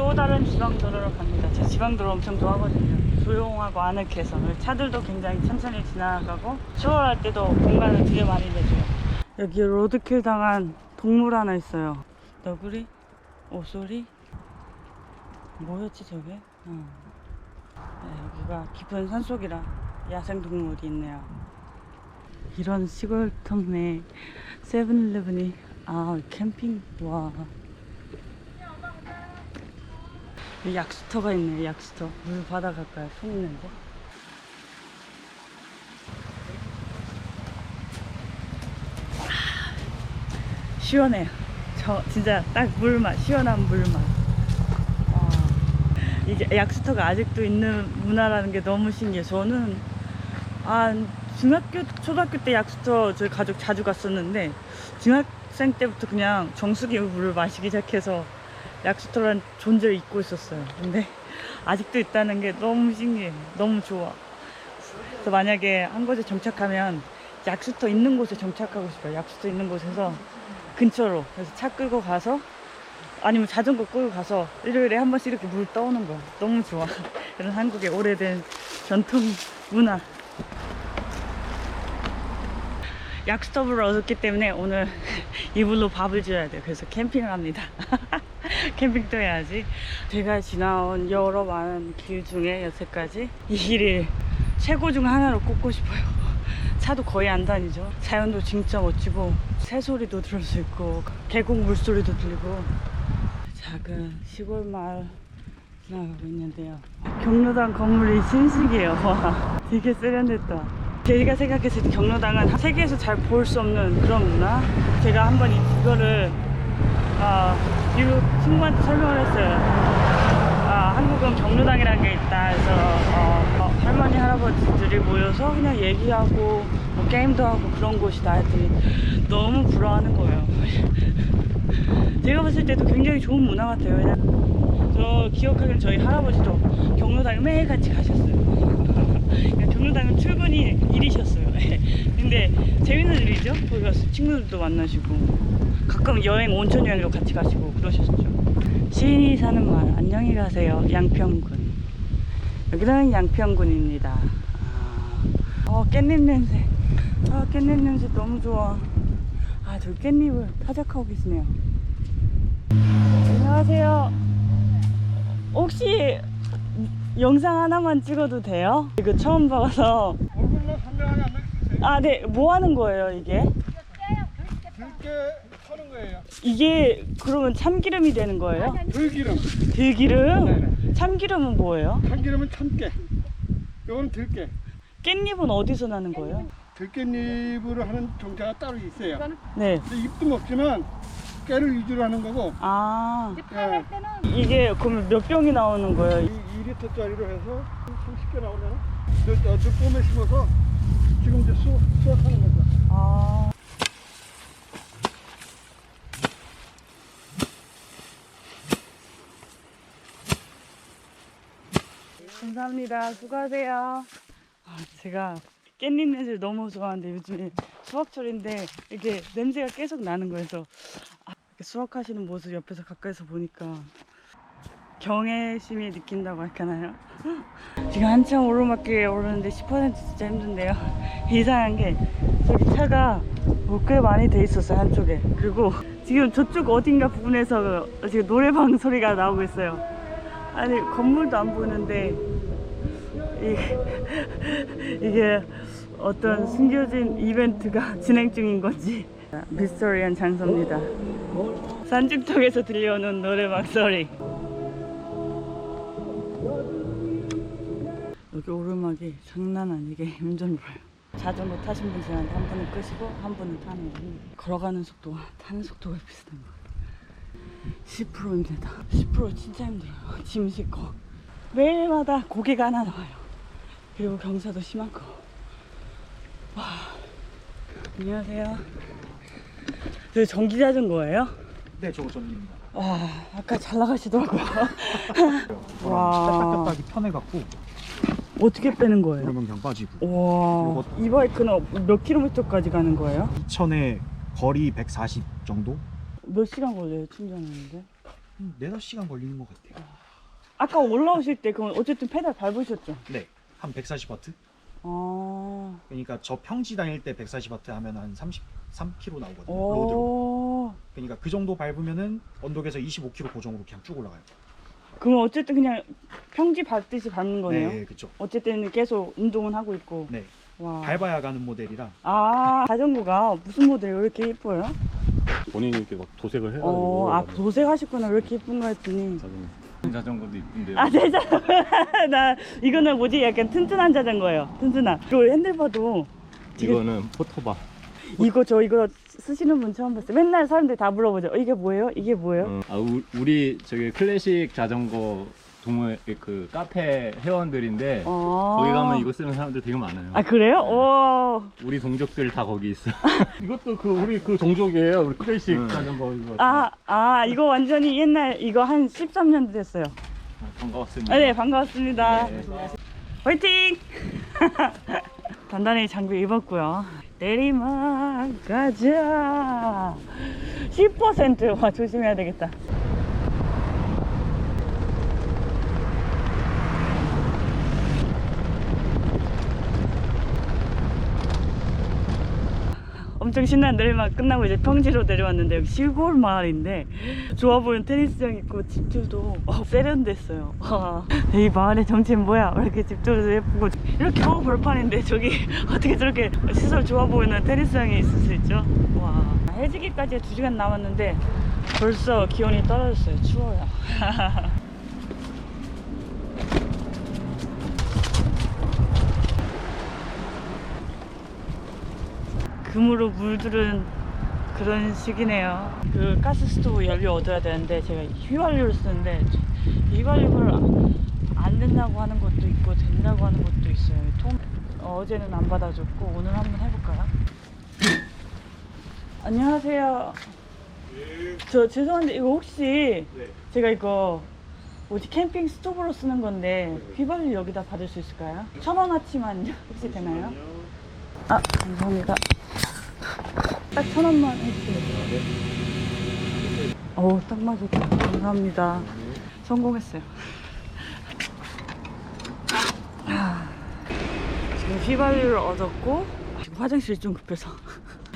또 다른 지방도로로 갑니다. 저 지방도로 엄청 좋아하거든요. 조용하고 아늑해서 차들도 굉장히 천천히 지나가고 추월할 때도 공간을 되게 많이 내줘요. 여기 로드킬 당한 동물 하나 있어요. 너구리? 오소리? 뭐였지 저게? 어. 네, 여기가 깊은 산속이라 야생동물이 있네요. 이런 시골 동네 세븐일레븐이 아 캠핑 와 여기 약수터가 있네 약수터. 물 받아갈까요? 손 있는데 아, 시원해요. 저 진짜 딱 물맛 시원한 물맛. 와, 이게 약수터가 아직도 있는 문화라는 게 너무 신기해. 저는 아 중학교 초등학교 때 약수터 저희 가족 자주 갔었는데 중학생 때부터 그냥 정수기 물을 마시기 시작해서 약수터란 존재를 잊고 있었어요. 근데 아직도 있다는 게 너무 신기해. 너무 좋아. 그래서 만약에 한 곳에 정착하면 약수터 있는 곳에 정착하고 싶어요. 약수터 있는 곳에서 근처로. 그래서 차 끌고 가서 아니면 자전거 끌고 가서 일요일에 한 번씩 이렇게 물 떠오는 거. 너무 좋아. 이런 한국의 오래된 전통 문화. 약수터를 얻었기 때문에 오늘 이불로 밥을 줘야 돼요. 그래서 캠핑을 합니다. 캠핑도 해야지. 제가 지나온 여러 많은 길 중에 여태까지 이 길을 최고 중 하나로 꼽고 싶어요. 차도 거의 안 다니죠. 자연도 진짜 멋지고 새소리도 들을 수 있고 계곡 물소리도 들리고 작은 시골 마을 지나가고 있는데요. 경로당 건물이 신식이에요. 와, 되게 세련됐다. 제가 생각했을 때 경로당은 세계에서 잘 볼 수 없는 그런 문화. 제가 한번 이거를 아, 미국 친구한테 설명을 했어요. 아, 한국은 경로당이라는 게 있다 해서 어, 어, 할머니 할아버지들이 모여서 그냥 얘기하고 뭐 게임도 하고 그런 곳이다 했더니 너무 부러워하는 거예요. 제가 봤을 때도 굉장히 좋은 문화 같아요. 저 기억하기로는 저희 할아버지도 경로당에 매일 같이 가셨어요. 그러니까 경로당은 출근이 일이셨어요. 근데 재밌는 일이죠. 거기 가서 친구들도 만나시고 가끔 여행 온천 여행도 같이 가시고 그러셨죠. 시인이 사는 마을 안녕히 가세요. 양평군. 여기는 양평군입니다. 아, 어 깻잎 냄새. 아 깻잎 냄새 너무 좋아. 아 저 깻잎을 타작하고 계시네요. 안녕하세요. 혹시 영상 하나만 찍어도 돼요? 이거 처음 봐서. 아, 네. 뭐 하는 거예요, 이게? 들깨 터는 거예요. 이게 그러면 참기름이 되는 거예요? 들기름. 들기름? 네네. 참기름은 뭐예요? 참기름은 참깨. 요거는 들깨. 깻잎은 어디서 나는 거예요? 들깨잎으로 하는 종자가 따로 있어요. 네. 근데 잎도 먹지만 깨를 위주로 하는 거고. 아, 예. 이게 그러면 몇 병이 나오는 이 거예요? 2리터짜리로 해서 30개 나오잖아. 저, 저, 저 봄에 심어서 지금 이제 수, 수확하는 거죠. 아. 감사합니다. 수고하세요. 아, 제가 깻잎 냄새를 너무 좋아하는데 요즘에 수확철인데 이게 냄새가 계속 나는. 그래서 아, 수확하시는 모습 옆에서 가까이서 보니까 경외심이 느낀다고 할까나요? 지금 한참 오르막길에 오르는데 10% 진짜 힘든데요. 이상한 게 저기 차가 뭐꽤 많이 돼 있었어요 한쪽에. 그리고 지금 저쪽 어딘가 부분에서 지금 노래방 소리가 나오고 있어요. 아니 건물도 안 보이는데 이, 이게 어떤 숨겨진 이벤트가 진행 중인 건지 미스터리한 장소입니다. 산중턱에서 들려오는 노래방 소리. 오르막이 장난 아니게 힘들어요. 자전거 타신 분들한테 한 분은 끄시고 한 분은 타네요. 걸어가는 속도와 타는 속도가 비슷한 것 같아요. 10%입니다. 10% 진짜 힘들어요. 짐 싣고. 매일마다 고개가 하나 나와요. 그리고 경사도 심한 거. 와. 안녕하세요. 저 전기 자전거예요? 네, 저거 전기입니다. 와, 아까 잘 나가시더라고요. 와. 뺐다기 편해갖고 어떻게 빼는 거예요? 그러면 그냥 빠지고 와, 요거- 이 바이크는 몇 킬로미터까지 가는 거예요? 2천에 거리 140 정도? 몇 시간 걸려요, 충전하는데? 한 4, 5시간 걸리는 것 같아요. 아까 올라오실 때 그럼 어쨌든 페달 밟으셨죠? 네. 한 140와트? 아. 그러니까 저 평지 다닐 때 140와트 하면 한 33km 나오거든요. 로드로. 오. 그러니까 그 정도 밟으면은 언덕에서 25km 고정으로 그냥 쭉 올라가요. 그럼 어쨌든 그냥 평지 밟듯이 밟는 거네요. 네, 그렇죠. 어쨌든 계속 운동은 하고 있고. 네. 와. 밟아야 가는 모델이라 아, 자전거가 무슨 모델 왜 이렇게 예뻐요? 본인이 이렇게 막 도색을 해가지고 어, 아, 도색하시구나. 왜 이렇게 예쁜가 했더니. 자전거 자전거도 이쁜데요. 아, 제 자전거. 나, 이거는 뭐지? 약간 튼튼한 자전거예요. 튼튼한. 그리고 핸들바도. 되게- 이거는 포토바. 이거, 저 이거 쓰시는 분 처음 봤어요. 맨날 사람들이 다 물어보죠. 어, 이게 뭐예요? 이게 뭐예요? 어, 아, 우, 우리 저기 클래식 자전거 동호회 그 카페 회원들인데 아. 거기 가면 이거 쓰는 사람들 되게 많아요. 아, 그래요? 오. 우리 동족들 다 거기 있어. 이것도 그 우리 그 동족이에요. 우리 클래식 음. 자전거 이거. 아, 아, 이거 완전히 옛날, 이거 한 13년 됐어요. 아, 반가웠습니다. 아, 네, 반갑습니다. 네. 화이팅! 단단히 장비 입었고요. 내리막 가자. 10% 와, 조심해야 되겠다. 엄청 신난 내리막 끝나고 이제 평지로 내려왔는데 여기 시골 마을인데 좋아 보이는 테니스장 있고 집들도 어, 세련됐어요. 와, 이 마을의 정체는 뭐야? 왜 이렇게 집들도 예쁘고 이렇게 겨우 벌판인데 저기 어떻게 저렇게 시설 좋아 보이는 테니스장이 있을 수 있죠? 와 해지기까지 2시간 남았는데 벌써 기온이 떨어졌어요. 추워요. 금으로 물들은 그런 식이네요. 그 가스 스토브 연료 얻어야 되는데 제가 휘발유를 쓰는데 휘발유를 안 된다고 하는 것도 있고 된다고 하는 것도 있어요. 통 어, 어제는 안 받아줬고 오늘 한번 해볼까요? 안녕하세요. 저 죄송한데 이거 혹시 제가 이거 뭐지 캠핑 스토브로 쓰는 건데 휘발유 여기다 받을 수 있을까요? 천 원어치만 혹시 되나요? 아 감사합니다. 딱 천 원만 해주세요. 어우, 딱 맞았다. 감사합니다. 성공했어요. 아, 지금 휘발유를 얻었고, 지금 화장실 좀 급해서.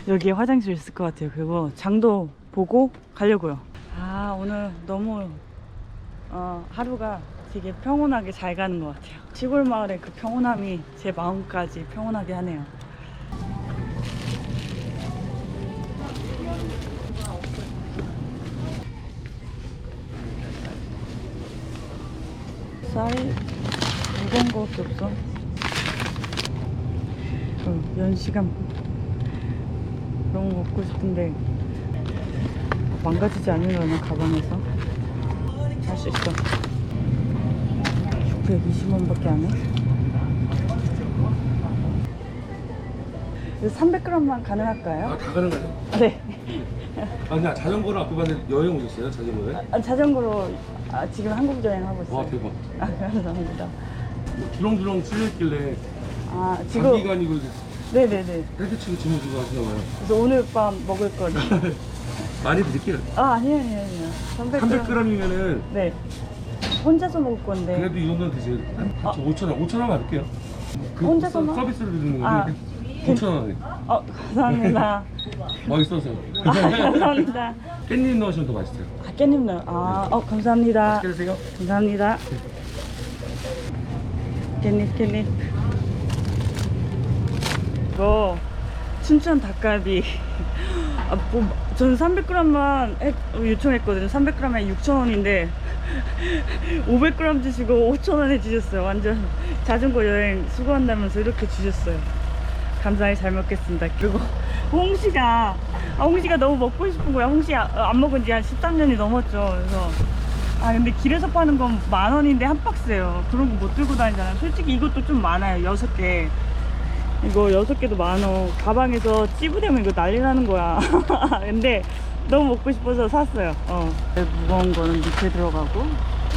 여기에 화장실 있을 것 같아요. 그리고 장도 보고 가려고요. 아, 오늘 너무, 어, 하루가 되게 평온하게 잘 가는 것 같아요. 시골 마을의 그 평온함이 제 마음까지 평온하게 하네요. 쌀 무거운 거밖에 없어. 어, 연시간 너무 먹고 싶은데 망가지지 않으려나 가방에서 할 수 있어. 620원밖에 안 해. 이거 300g만 가능할까요? 아, 다 거예요? 네. 아, 그냥 자전거로 아까 봤는데 여행 오셨어요? 자전거에? 아, 자전거로 아, 지금 한국 여행 하고 있어요. 와, 대박. 아, 감사합니다. 뭐 주렁주렁 쓸려있길래 아, 지금 장기간이고 네네네. 헬스 치고 주고 하시나 봐요. 그래서 오늘 밤 먹을 거니. 많이 드릴게요. 아, 아니에요, 아니에요, 아니에요. 300g. 300g이면은 네. 혼자서 먹을 건데. 그래도 이 정도는 드세요. 아. 5,000원, 5,000원 받을게요. 그 혼자서만? 서비스로 드리는 아. 5,000원에 어, 감사합니다. 맛있어서. 아, 감사합니다. 깻잎 넣으시면 더 맛있어요. 아, 깻잎 넣어. 아, 어, 감사합니다. 맛있게 드세요. 감사합니다. 깻잎, 깻잎. 이거, 춘천 닭갈비. 아, 뭐, 저는 300g만 요청했거든요. 300g에 6,000원인데, 500g 주시고 5,000원에 주셨어요. 완전 자전거 여행 수고한다면서 이렇게 주셨어요. 감사히 잘 먹겠습니다. 그리고 홍시가, 아, 홍시가 너무 먹고 싶은 거야. 홍시 아- 안 먹은 지 한 13년이 넘었죠. 그래서 아 근데 길에서 파는 건 만 원인데 한 박스예요. 그런 거 못 들고 다니잖아요. 솔직히 이것도 좀 많아요. 여섯 개. 이거 여섯 개도 많어. 가방에서 찌부되면 이거 난리 나는 거야. 근데 너무 먹고 싶어서 샀어요. 어. 무거운 거는 밑에 들어가고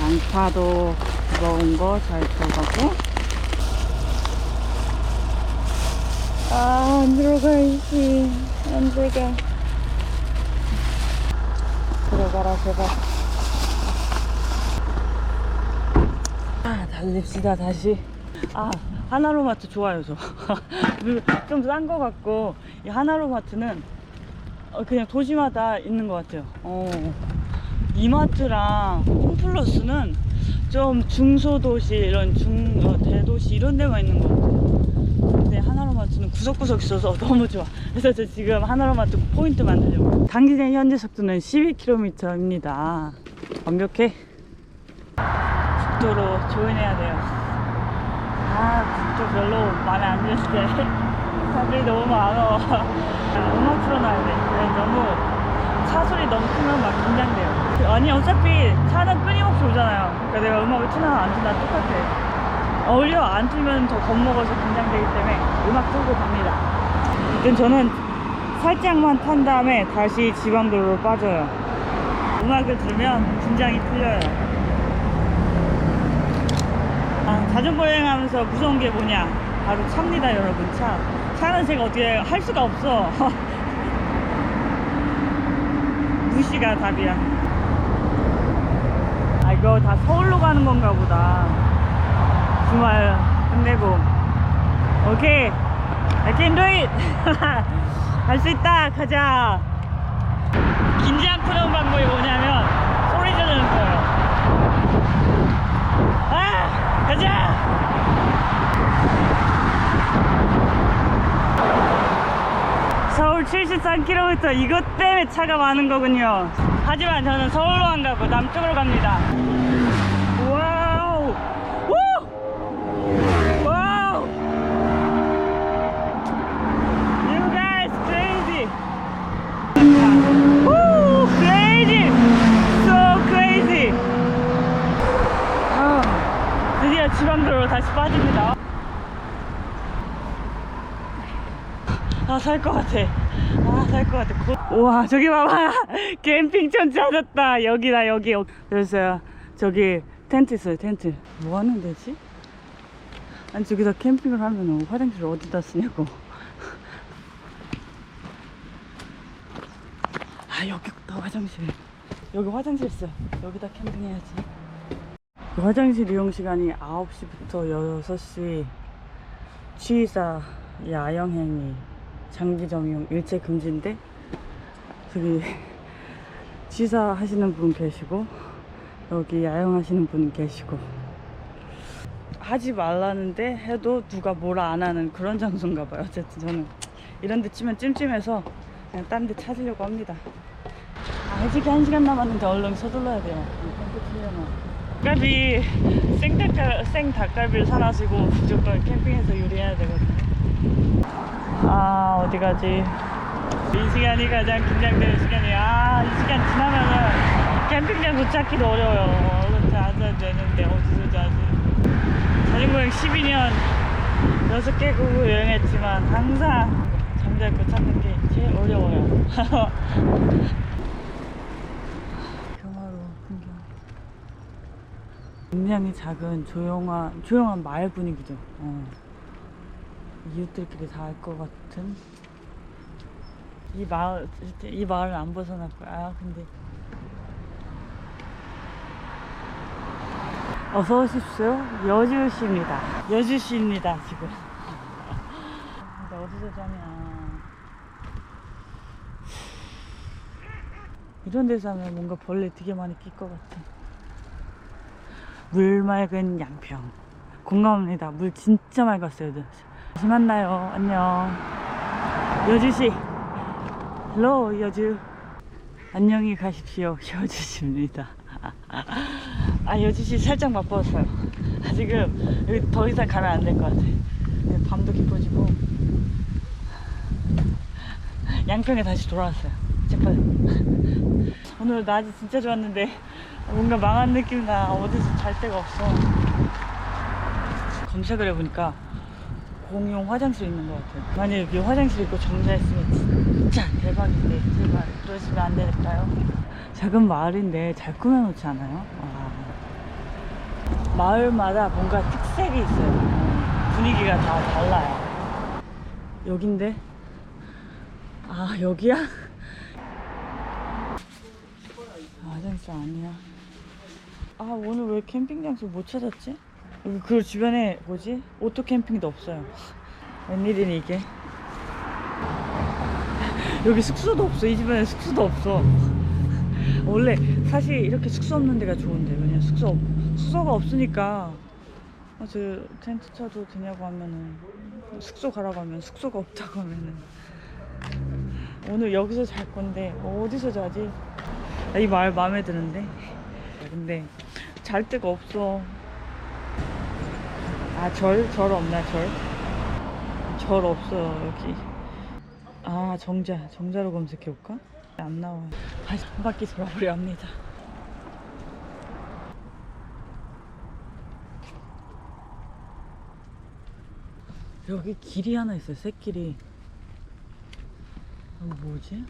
양파도 무거운 거 잘 들어가고 아, 안 들어가, 이씨. 안 들어가. 들어가라, 제발. 아, 달립시다 다시. 아 하나로마트 좋아요 저. 좀 싼 거 같고 이 하나로마트는 어, 그냥 도시마다 있는 것 같아요. 어. 이마트랑 홈플러스는 좀 중소도시 이런 중 어, 대도시 이런 데만 있는 것 같아요. 하나로마트는 구석구석 있어서 너무 좋아. 그래서 저 지금 하나로마트 포인트 만들려고. 당기된 현재 속도는 12km입니다. 완벽해. 국도로 조인해야 돼요. 아, 국도 별로 마음에 안 드는데. 사람들이 너무 많아. 음악 틀어놔야 돼. 네, 너무 차 소리 너무 크면 막 긴장돼요. 아니, 어차피 차는 끊임없이 오잖아요. 그러니까 내가 음악을 트나 안 트나 똑같아. 어울려 안 틀면 더 겁먹어서 긴장되기 때문에 음악 틀고 갑니다. 일단 저는 살짝만 탄 다음에 다시 지방도로로 빠져요. 음악을 들으면 긴장이 풀려요. 아, 자전거 여행하면서 무서운 게 뭐냐? 바로 차입니다, 여러분. 차. 차는 제가 어떻게 할 수가 없어. 무시가 답이야. 아, 이거 다 서울로 가는 건가 보다. 주말 끝내고. 오케이. I can do it! 할 수 있다! 가자! 긴장 푸는 방법이 뭐냐면, 소리 지르는 거예요. 아! 가자! 서울 73km 이것 때문에 차가 많은 거군요. 하지만 저는 서울로 안 가고 남쪽으로 갑니다. 와우! 우! 와우! You guys crazy! Woo! Crazy! So crazy! 아, 드디어 지방도로 다시 빠집니다. 아, 살 것 같아. 아, 살 것 같아. 곧- 우와, 저기 봐봐. 캠핑촌 찾았다. 여기다, 여기. 그래서 저기 텐트 있어요, 텐트. 뭐 하는 데지? 아니, 저기서 캠핑을 하면 화장실 어디다 쓰냐고. 아, 여기 있다, 화장실. 여기 화장실 있어. 여기다 캠핑해야지. 화장실 이용 시간이 9시부터 6시. 취사 야영행위 장기 점용 일체 금지인데 저기 취사 하시는 분 계시고 여기 야영하시는 분 계시고. 하지 말라는데 해도 누가 뭐라 안 하는 그런 장소인가 봐요. 어쨌든 저는 이런 데 치면 찜찜해서 그냥 딴 데 찾으려고 합니다. 아직 한 시간 남았는데 얼른 서둘러야 돼요. 캠프 치려면 닭갈비 생닭갈, 생닭갈비를 사가지고 무조건 캠핑에서 요리해야 되거든요. 아 어디 가지? 이 시간이 가장 긴장되는 시간이야 아, 이 시간 지나면은 캠핑장 도착하기도 어려워요. 얼른 자야 되는데 어디서 자지? 자전거 여행 12년 6개국 여행했지만 항상 잠잘 거 찾는 게 제일 어려워요 평화로운 풍경 굉장히 작은 조용한 조용한 마을 분위기죠. 어. 이웃들끼리 다 알 것 같은 이 마을 이 마을을 안 벗어날 거야. 아 근데 어서 오십시오. 여주시입니다. 여주시입니다 지금. 나 어디서 자냐. 이런 데서 하면 뭔가 벌레 되게 많이 낄 것 같아. 물 맑은 양평. 공감합니다. 물 진짜 맑았어요. 다시 만나요. 안녕. 여주시. 헬로 여주. 안녕히 가십시오. 여주시입니다. 아 여주시 살짝. 아, 지금 여기 더 이상 가면 안 될 것 같아. 네, 밤도 깊어지고 양평에 다시 돌아왔어요. 제발. 오늘 낮이 진짜 좋았는데 뭔가 망한 느낌 나 어디서 잘 데가 없어 검색을 해보니까 공용 화장실 있는 것 같아요 만약에 여기 화장실 있고 정자했으면 진짜 대박인데 제발 그러시면 안 될까요? 작은 마을인데 잘 꾸며놓지 않아요? 와. 마을마다 뭔가 특색이 있어요 분위기가 다 달라요 여긴데 아 여기야? 아, 화 장실 아니야. 아 오늘 왜 캠핑 장소 못 찾았지? 여기 그 주변에 뭐지? 오토 캠핑도 없어요. 웬일이니 이게? 여기 숙소도 없어. 이 주변에 숙소도 없어. 원래 사실 이렇게 숙소 없는 데가 좋은데 왜냐 숙소 없, 숙소가 없으니까 아, 저 텐트 쳐도 되냐고 하면은 숙소 가라고 하면 숙소가 없다고 하면은 오늘 여기서 잘 건데 어디서 자지? 이 말 마음에 드는데 근데 잘 데가 없어 아 절? 절 없나 절? 절 없어 여기 아 정자 정자로 검색해 볼까? 안 나와요 다시 한 바퀴 돌아보려 합니다 여기 길이 하나 있어요 새길이 어, 뭐지?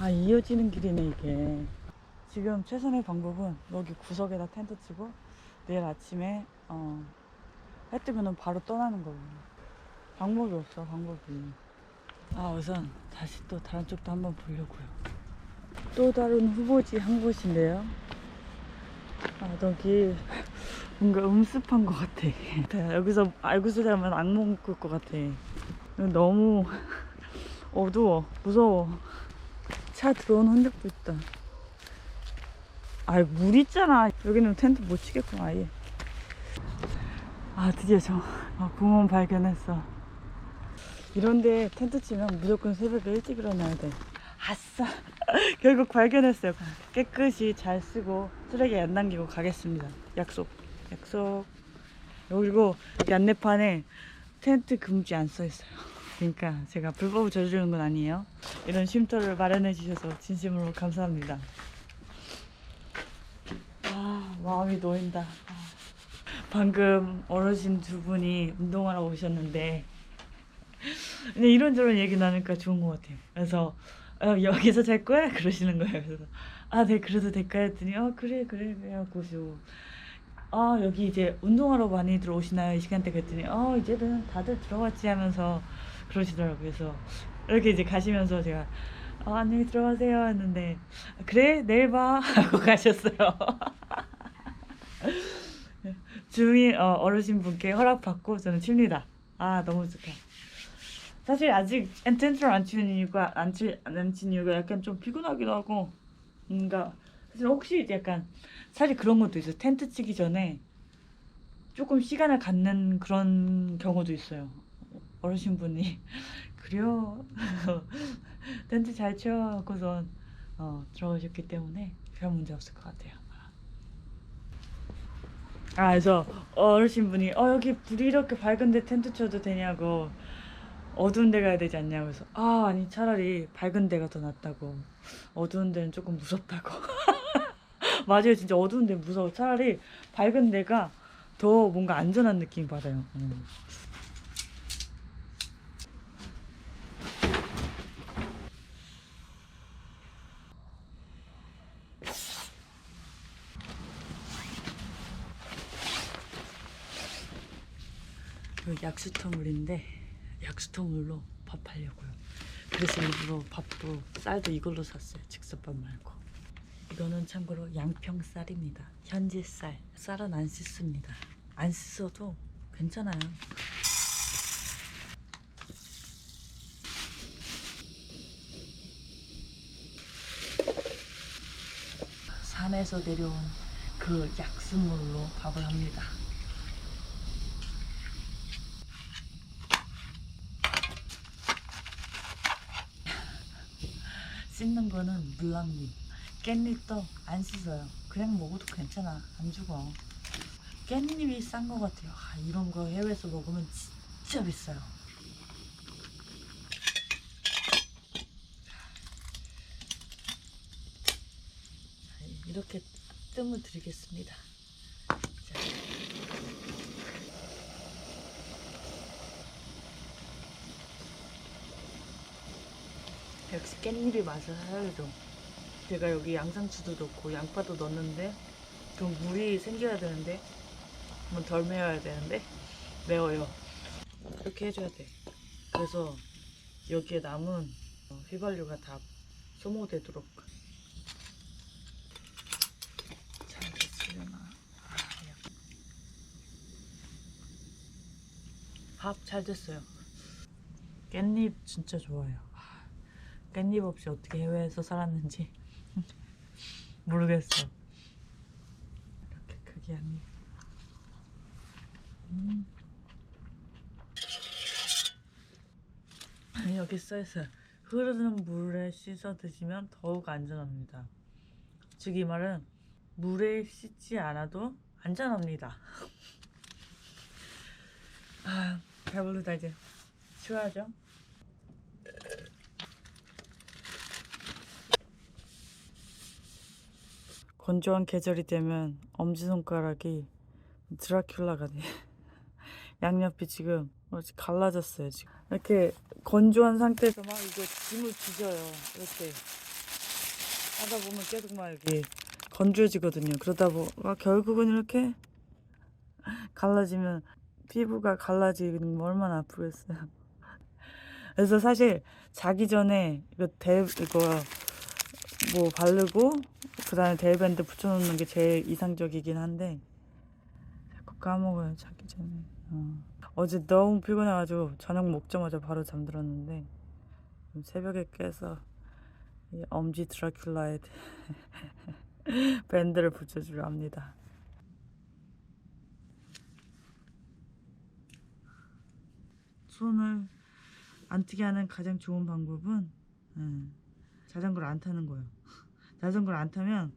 아 이어지는 길이네 이게. 지금 최선의 방법은 여기 구석에다 텐트 치고 내일 아침에 어, 해 뜨면은 바로 떠나는 거예요 방법이 없어 방법이. 아 우선 다시 또 다른 쪽도 한번 보려고요. 또 다른 후보지 한 곳인데요. 아 여기 뭔가 음습한 것 같아. 여기서 알고서 자면 악몽 꿀 것 같아. 너무 어두워 무서워 차 들어오는 흔적도 있다. 아이 물 있잖아. 여기는 텐트 못 치겠구나 아예. 아 드디어 저 아, 공원 발견했어. 이런데 텐트 치면 무조건 새벽에 일찍 일어나야 돼. 아싸. 결국 발견했어요. 깨끗이 잘 쓰고 쓰레기 안 남기고 가겠습니다. 약속 약속. 그리고 이 안내판에 텐트 금지 안 써 있어요 그러니까 제가 불법을 저지르는 건 아니에요. 이런 쉼터를 마련해 주셔서 진심으로 감사합니다. 아 마음이 놓인다. 아. 방금 어르신 두 분이 운동하러 오셨는데 근데 이런저런 얘기 나니까 좋은 것 같아요. 그래서 어, 여기서 잘 거야? 그러시는 거예요. 그래서 아 네 그래도 될까 했더니 어 그래 그래 그래갖고 아 여기 이제 운동하러 많이들 오시나요? 이 시간대 그랬더니 어 이제는 다들 들어왔지 하면서 그러시더라고요. 그래서 이렇게 이제 가시면서 제가 어, 안녕히 들어가세요 했는데 그래? 내일 봐. 하고 가셨어요. 주민 어, 어르신 분께 허락 받고 저는 칩니다. 아 너무 좋다. 사실 아직 텐트를 안 치는 이유가 안, 치, 안 치는 이유가 약간 좀 피곤하기도 하고 뭔가 사실 혹시 약간 사실 그런 것도 있어요. 텐트 치기 전에 조금 시간을 갖는 그런 경우도 있어요 어르신 분이 그래요. 텐트 잘쳐 하고선 어, 들어오셨기 때문에 별 문제 없을 것 같아요. 아 그래서 어르신 분이 어 여기 불이 이렇게 밝은데 텐트 쳐도 되냐고 어두운 데 가야 되지 않냐고 해서 아 아니 차라리 밝은 데가 더 낫다고. 어두운 데는 조금 무섭다고. 맞아요. 진짜 어두운 데 무서워. 차라리 밝은 데가 더 뭔가 안전한 느낌 받아요. 음. 여기 약수터물인데 약수터물로 밥 하려고요. 그래서 일부러 밥도 쌀도 이걸로 샀어요. 즉석밥 말고. 이거는 참고로 양평쌀입니다. 현지 쌀. 쌀은 안 씻습니다. 안 씻어도 괜찮아요. 산에서 내려온 그 약수물로 밥을 합니다. 씻는 거는 물랑님 깻잎도 안 씻어요. 그냥 먹어도 괜찮아. 안 죽어. 깻잎이 싼 거 같아요. 아, 이런 거 해외에서 먹으면 진짜 비싸요. 자, 이렇게 뜸을 들이겠습니다 깻잎의 맛을 살려줘. 제가 여기 양상추도 넣고 양파도 넣었는데 좀 물이 생겨야 되는데 좀 덜 매워야 되는데 매워요. 이렇게 해줘야 돼. 그래서 여기에 남은 어, 휘발유가 다 소모되도록 잘 됐으려나 아, 밥잘 됐어요 깻잎 진짜 좋아요 아, 깻잎 없이 어떻게 해외에서 살았는지 모르겠어. 이렇게 크게 한 입. 음. 여기 써있어요. 흐르는 물에 씻어 드시면 더욱 안전합니다. 즉 이 말은 물에 씻지 않아도 안전합니다. 아, 배부르다 이제. 쉬어야죠. 건조한 계절이 되면 엄지손가락이 드라큘라가 돼. 양옆이 지금 갈라졌어요 지금. 이렇게 건조한 상태에서 막 이거 짐을 뒤져요. 이렇게 하다 보면 계속 막 이렇게 건조해지거든요. 그러다 보면 결국은 이렇게 갈라지면 피부가 갈라지는 거 얼마나 아프겠어요. 그래서 사실 자기 전에 이거 대 이거 뭐 바르고 그다음에 데일밴드 붙여놓는 게 제일 이상적이긴 한데 자꾸 까먹어요 자기 전에. 어. 어제 너무 피곤해가지고 저녁 먹자마자 바로 잠들었는데 새벽에 깨서 이 엄지 드라큘라에 밴드를 붙여주려 합니다. 손을 안 뜨게 하는 가장 좋은 방법은 음, 자전거를 안 타는 거예요. 자전거를 안 타면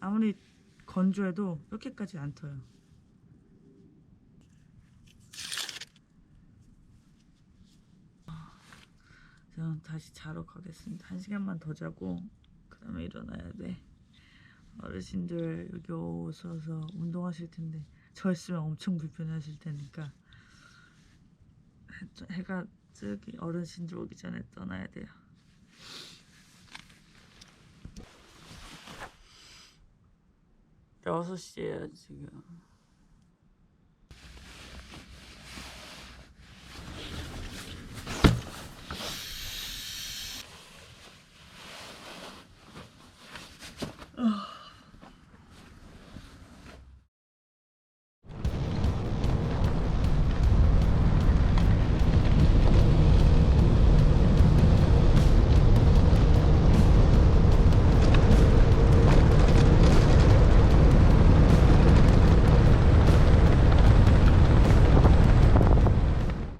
아무리 건조해도 이렇게까지 안 터요. 저는 다시 자러 가겠습니다. 한 시간만 더 자고 그 다음에 일어나야 돼. 어르신들 여기 오셔서 운동하실 텐데 저 있으면 엄청 불편하실 테니까 해- 해가 뜨기 어르신들 오기 전에 떠나야 돼요. 여섯 시에요 지금.